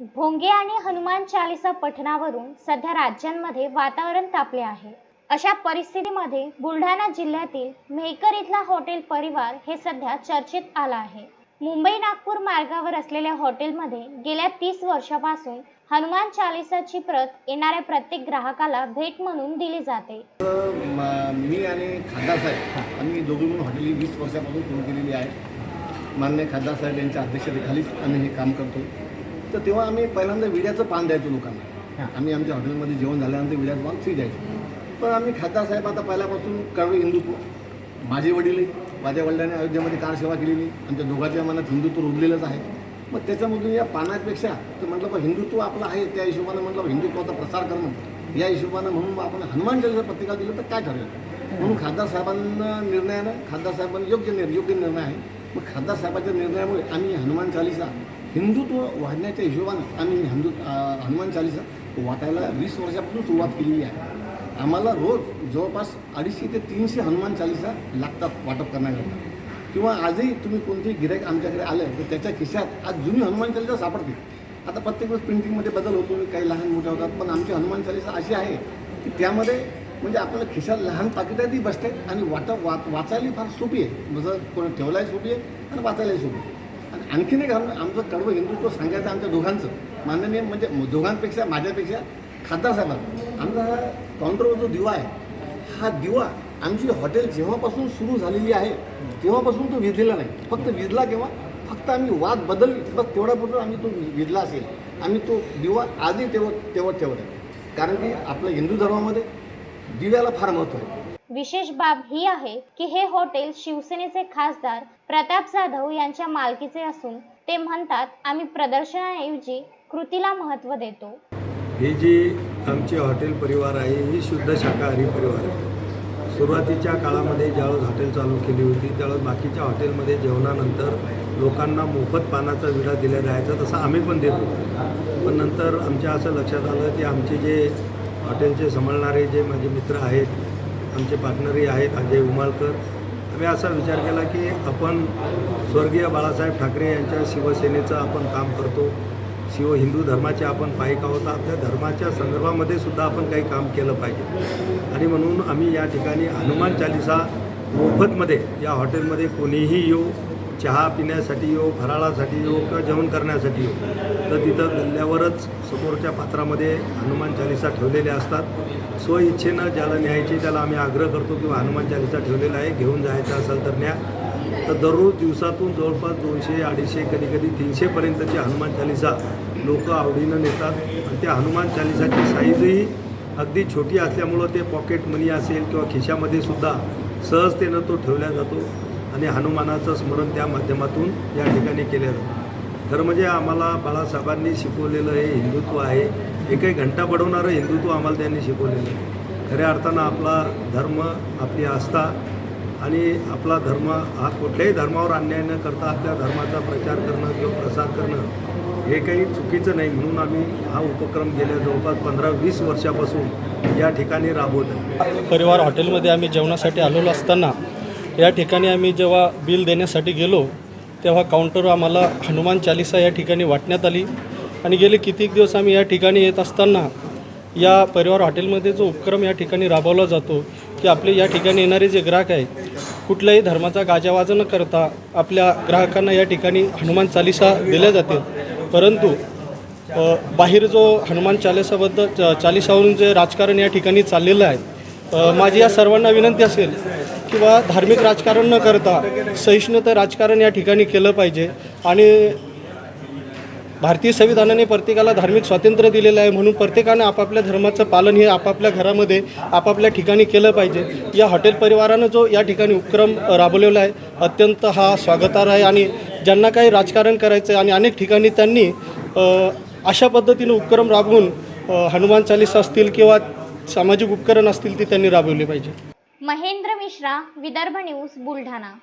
भोंगे आणि हनुमान चालिसा पठणावरून सध्या राज्यांमध्ये वातावरण तापले आहे. अशा परिस्थितीमध्ये बुलढाणा जिल्ह्यातील मेहकर इथला हॉटेल परिवार हे सध्या चर्चेत आला आहे. मुंबई नागपूर मार्गावर असलेल्या हॉटेलमध्ये गेल्या तीस वर्षापासून हनुमान चालिसाची प्रत येणाऱ्या प्रत्येक ग्राहकाला भेट म्हणून दिली जाते. मी आणि खासदार साहेब आम्ही दोघे म्हणून हॉटेल वीस वर्षापासून सुरू केलेली आहे. मान्य खासदार साहेब यांच्या अध्यक्षतेखालीच आम्ही हे काम करतो. तर तेव्हा आम्ही पहिल्यांदा विड्याचं पान द्यायचो लोकांना. आम्ही आमच्या हॉटेलमध्ये जेवण झाल्यानंतर विड्याचं पान फ्री द्यायचो. पण आम्ही खासदार साहेब आता पहिल्यापासून कळवे हिंदुत्व माझे वडील माझ्या वडिलांनी अयोध्येमध्ये कारसेवा केलेली. आमच्या दोघांच्या मनात हिंदुत्व रुजलेलंच आहे. मग त्याच्यामधून या पानापेक्षा तर म्हटलं बा हिंदुत्व आपलं आहे त्या हिशोबानं म्हटलं हिंदुत्वाचा प्रसार करणं. या हिशोबानं म्हणून आपण हनुमान चालीसा पत्रिका दिलं तर काय ठरेल? म्हणून खासदार साहेबांना निर्णयानं खासदार साहेबांना योग्य निर् योग्य निर्णय आहे. मग खासदार साहेबांच्या निर्णयामुळे आम्ही हनुमान चालिसा हिंदुत्व वाढण्याच्या हिशोबानं आम्ही हिंदू हनुमान चालीसा वाटायला वीस वर्षापासून सुरुवात केलेली आहे. आम्हाला रोज जवळपास अडीचशे ते तीनशे हनुमान चालीसा लागतात वाटप करण्याकरता. किंवा आजही तुम्ही कोणतेही गिरायक आमच्याकडे आलं तर त्याच्या खिशात आज जुनी हनुमान चालीसा सापडते आता प्रत्येक वेळेस प्रिंटिंगमध्ये बदल होतो काही लहान मोठ्या होतात पण आमची हनुमान चालीसा अशी आहे की त्यामध्ये म्हणजे आपल्याला खिशात लहान पाकिटातही बसते आणि वाटप वा वाचायला फार सोपी आहे. जसं कोणी ठेवलाही सोपी आहे आणि वाचायलाही सोपी आहे. आणि आणखीन एक आमचं कडवं हिंदुत्व सांगायचं आमच्या दोघांचं. माननीय म्हणजे दोघांपेक्षा माझ्यापेक्षा खासदार साहेबांना आमचा हा काउंटरवर जो दिवा आहे हा दिवा आमची हॉटेल जेव्हापासून सुरू झालेली आहे तेव्हापासून तो विधलेला नाही. फक्त विजला केव्हा? फक्त आम्ही वाद बदल बस तेवढ्यापुरतं आम्ही तो विजला असेल. आम्ही तो दिवा आजही तेव्हा तेव्हा ठेवत आहे. कारण की आपल्या हिंदू धर्मामध्ये दिव्याला फार महत्त्व आहे. विशेष बाब ही आहे की हे हॉटेल शिवसेनेचे खासदार प्रताप जाधव यांच्या मालकीचे असून ते म्हणतात आम्ही प्रदर्शनाऐवजी कृतीला महत्त्व देतो. ही जी आमची हॉटेल परिवार आहे ही शुद्ध शाकाहारी परिवार आहे. सुरुवातीच्या काळामध्ये ज्यावेळेस हॉटेल चालू केली होती त्यावेळेस बाकीच्या हॉटेलमध्ये जेवणानंतर लोकांना मोफत पानाचा विडा दिला जायचा तसं आम्ही पण देत होतो. पण नंतर आमच्या असं लक्षात आलं की आमचे जे हॉटेलचे सांभाळणारे जे माझे मित्र आहेत आमचे पार्टनरही आहेत अजय उमाळकर आम्ही असा विचार केला की आपण स्वर्गीय बाळासाहेब ठाकरे यांच्या शिवसेनेचं आपण काम करतो. शिव हिंदू धर्माचे आपण पाईक आहोत. आपल्या धर्माच्या संदर्भामध्ये सुद्धा आपण काही काम केलं पाहिजे. आणि म्हणून आम्ही या ठिकाणी हनुमान चालिसा मोफतमध्ये या हॉटेलमध्ये कोणीही येऊ चहा पिण्यासाठी येऊ फराळासाठी येऊ किंवा जेवण करण्यासाठी येऊ तर तिथं गल्ल्यावरच समोरच्या पात्रामध्ये हनुमान चालिसा ठेवलेले असतात. स्वइच्छेनं ज्याला न्यायची त्याला आम्ही आग्रह करतो किंवा हनुमान चालिसा ठेवलेला आहे घेऊन जायचं असेल तर न्या. तर दररोज दिवसातून जवळपास दोनशे अडीचशे कधी कधी तीनशेपर्यंतची हनुमान चालिसा लोक आवडीनं नेतात. आणि त्या हनुमान चालिसाची साईजही अगदी छोटी असल्यामुळं ते पॉकेट मनी असेल किंवा खिशामध्ये सुद्धा सहजतेनं तो ठेवला जातो. आणि हनुमानाचं स्मरण त्या माध्यमातून या ठिकाणी केलं जातं. खरं म्हणजे आम्हाला बाळासाहेबांनी शिकवलेलं हे हिंदुत्व आहे. एकही घंटा बडवणारं हिंदुत्व आम्हाला त्यांनी शिकवलेलं आहे खऱ्या अर्थानं आपला धर्म आपली आस्था आणि आपला धर्म हा कुठल्याही धर्मावर अन्याय न करता आपल्या धर्माचा प्रचार करणं किंवा प्रसार करणं हे काही चुकीचं नाही म्हणून आम्ही हा उपक्रम गेल्या जवळपास पंधरा वीस वर्षापासून या ठिकाणी राबवत आहे. परिवार हॉटेलमध्ये आम्ही जेवणासाठी आलेलो असताना या ठिकाणी आम्ही जेव्हा बिल देण्यासाठी गेलो तेव्हा काउंटरवर आम्हाला हनुमान चालिसा या ठिकाणी वाटण्यात आली. आणि गेले कितीक दिवस आम्ही या ठिकाणी येत असताना या परिवार हॉटेलमध्ये जो उपक्रम या ठिकाणी राबवला जातो की आपले या ठिकाणी येणारे जे ग्राहक आहेत कुठल्याही धर्माचा गाजावाजा न करता आपल्या ग्राहकांना या ठिकाणी हनुमान चालिसा दिल्या जाते परंतु बाहेर जो हनुमान चालिसाबद्दल च- चालिसावरून जे राजकारण या ठिकाणी चाललेलं आहे माझी या सर्वांना विनंती असेल किंवा धार्मिक राजकारण न करता सहिष्णुता राजकारण या ठिकाणी केलं पाहिजे. आणि भारतीय संविधानाने प्रत्येकाला धार्मिक स्वातंत्र्य दिलेलं आहे म्हणून प्रत्येकानं आपापल्या धर्माचं पालन हे आपापल्या घरामध्ये आपापल्या ठिकाणी केलं पाहिजे. या हॉटेल परिवारानं जो या ठिकाणी उपक्रम राबवलेला आहे अत्यंत हा स्वागतार्ह आहे आणि ज्यांना काही राजकारण करायचं आहे आणि अनेक ठिकाणी त्यांनी अशा पद्धतीनं उपक्रम राबवून हनुमान चालीसा असतील किंवा सामाजिक उपकरण असतील ती त्यांनी राबवली पाहिजे. महेंद्र मिश्रा विदर्भ न्यूज बुलढाणा.